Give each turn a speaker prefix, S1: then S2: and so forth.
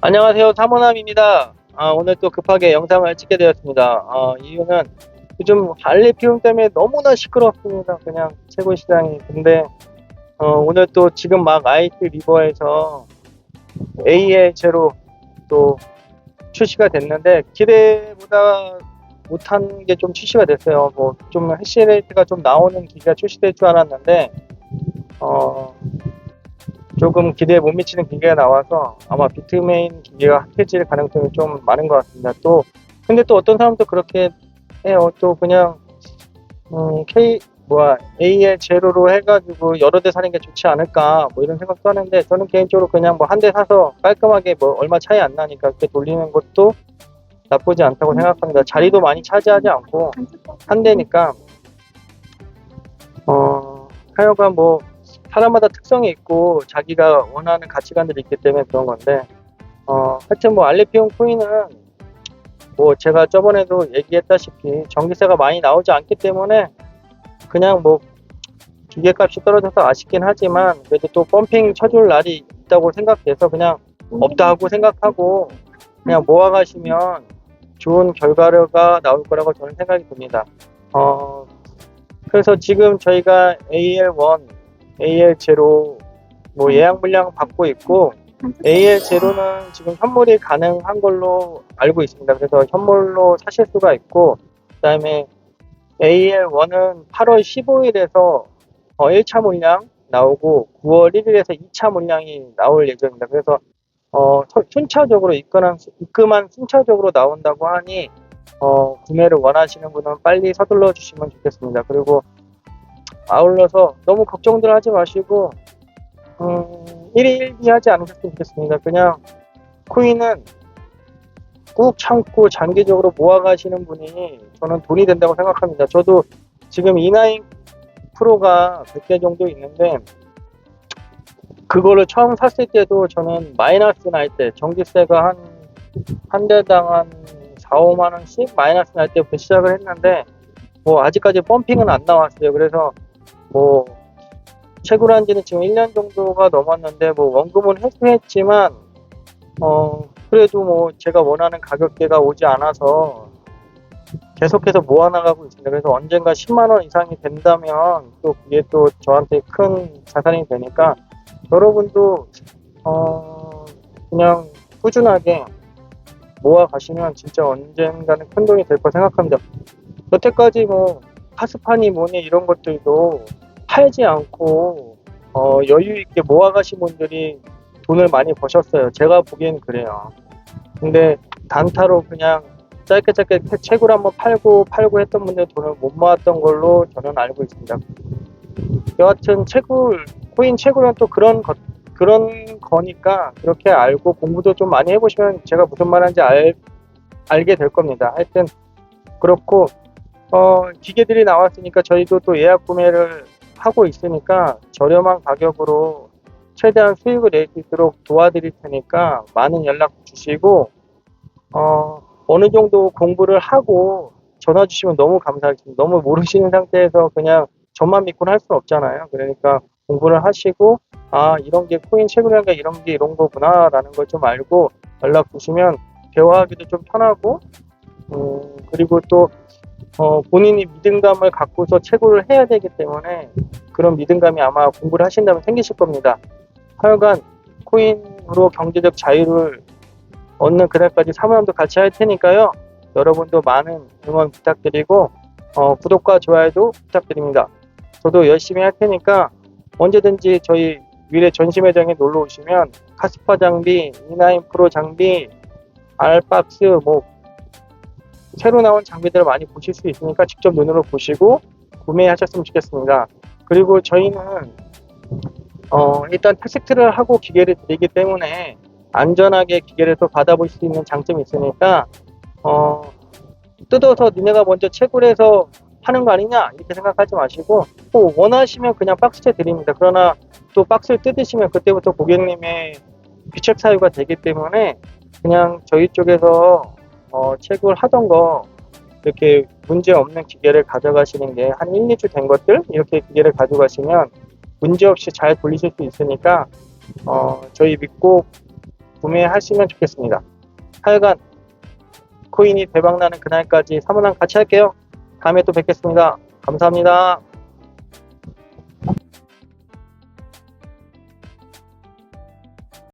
S1: 안녕하세요. 사모남입니다. 아, 오늘 또 급하게 영상을 찍게 되었습니다. 아, 이유는 요즘 알리 피움 때문에 너무나 시끄럽습니다. 그냥 최고 시장이. 근데 어, 오늘 또 지금 막 아이트 리버에서 AL 제로 또 출시가 됐는데 기대보다 못한 게 좀 출시가 됐어요. 뭐 좀 해시레이트가 좀 나오는 기기가 출시될 줄 알았는데 어, 조금 기대에 못 미치는 기계가 나와서 아마 비트메인 기계가 핫해질 가능성이 좀 많은 것 같습니다. 또 근데 또 어떤 사람도 그렇게 해요. 또 그냥 음, K 뭐야 AL 제로로 해가지고 여러 대 사는 게 좋지 않을까 뭐 이런 생각도 하는데 저는 개인적으로 그냥 뭐 한 대 사서 깔끔하게 뭐 얼마 차이 안 나니까 그렇게 돌리는 것도 나쁘지 않다고 생각합니다. 자리도 많이 차지하지 않고 한 대니까 어 하여간 뭐 사람마다 특성이 있고 자기가 원하는 가치관들이 있기 때문에 그런 건데 어 하여튼 뭐 알레피온 코인은 뭐 제가 저번에도 얘기했다시피 전기세가 많이 나오지 않기 때문에 그냥 뭐 기계값이 떨어져서 아쉽긴 하지만 그래도 또 펌핑 쳐줄 날이 있다고 생각해서 그냥 없다 하고 생각하고 그냥 모아가시면 좋은 결과가 나올 거라고 저는 생각이 듭니다. 어, 그래서 지금 저희가 AL1, AL0 뭐 예약 물량 받고 있고 AL0는 지금 현물이 가능한 걸로 알고 있습니다. 그래서 현물로 사실 수가 있고 그다음에 AL1은 8월 15일에서 1차 물량 나오고 9월 1일에서 2차 물량이 나올 예정입니다. 그래서 어, 서- 순차적으로 입금한, 입금한 순차적으로 나온다고 하니 어, 구매를 원하시는 분은 빨리 서둘러 주시면 좋겠습니다. 그리고 아울러서 너무 걱정들 하지 마시고 음, 1위 1비 하지 않으셨으면 좋겠습니다. 그냥 코인은 꾹 참고 장기적으로 모아가시는 분이 저는 돈이 된다고 생각합니다. 저도 지금 이나인 프로가 100개 정도 있는데 그거를 처음 샀을 때도 저는 마이너스 날 때 전기세가 한 한 대당 한 4, 5만 원씩 마이너스 날 때부터 시작을 했는데 뭐 아직까지 펌핑은 안 나왔어요. 그래서 뭐 채굴한 지는 지금 1년 정도가 넘었는데 뭐 원금은 회수했지만 어 그래도 뭐 제가 원하는 가격대가 오지 않아서 계속해서 모아나가고 있습니다. 그래서 언젠가 10만 원 이상이 된다면 또 그게 또 저한테 큰 자산이 되니까 여러분도 어 그냥 꾸준하게 모아 가시면 진짜 언젠가는 큰 돈이 될 거 생각합니다. 여태까지 뭐 카스파니 뭐니 이런 것들도 팔지 않고 어 여유 있게 모아 가신 분들이 돈을 많이 버셨어요. 제가 보기엔 그래요. 근데 단타로 그냥 짧게 짧게 채굴 한번 팔고 팔고 했던 분들 돈을 못 모았던 걸로 저는 알고 있습니다. 여하튼 채굴 코인 채굴은 또 그런 것 그런 거니까 그렇게 알고 공부도 좀 많이 해보시면 제가 무슨 말하는지 알 알게 될 겁니다. 하여튼 그렇고 어 기계들이 나왔으니까 저희도 또 예약 구매를 하고 있으니까 저렴한 가격으로 최대한 수익을 낼 수 있도록 도와드릴 테니까 많은 연락 주시고 어 어느 정도 공부를 하고 전화 주시면 너무 감사하겠습니다. 너무 모르시는 상태에서 그냥 저만 믿고는 할 수는 없잖아요. 그러니까 공부를 하시고 아 이런 게 코인 채굴이란 게 이런 게 이런 거구나라는 걸 좀 알고 연락 주시면 대화하기도 좀 편하고 음, 그리고 또 어, 본인이 믿음감을 갖고서 채굴을 해야 되기 때문에 그런 믿음감이 아마 공부를 하신다면 생기실 겁니다. 하여간 코인으로 경제적 자유를 얻는 그날까지 사모함도 같이 할 테니까요. 여러분도 많은 응원 부탁드리고 어, 구독과 좋아요도 부탁드립니다. 저도 열심히 할 테니까 언제든지 저희 미래 전시 매장에 놀러 오시면 카스파 장비, E9 프로 장비, 알박스 뭐 새로 나온 장비들을 많이 보실 수 있으니까 직접 눈으로 보시고 구매하셨으면 좋겠습니다. 그리고 저희는 어, 일단 테스트를 하고 기계를 드리기 때문에 안전하게 기계를 또 받아볼 수 있는 장점이 있으니까 어, 뜯어서 니네가 먼저 채굴해서 하는 거 아니냐 이렇게 생각하지 마시고 또 원하시면 그냥 박스째 드립니다. 그러나 또 박스를 뜯으시면 그때부터 고객님의 귀책 사유가 되기 때문에 그냥 저희 쪽에서 어, 채굴 하던 거 이렇게 문제 없는 기계를 가져가시는 게 한 1, 2주 된 것들 이렇게 기계를 가져가시면 문제 없이 잘 돌리실 수 있으니까 어, 저희 믿고 구매하시면 좋겠습니다. 하여간 코인이 대박나는 그날까지 사모랑 같이 할게요. 다음에 또 뵙겠습니다. 감사합니다.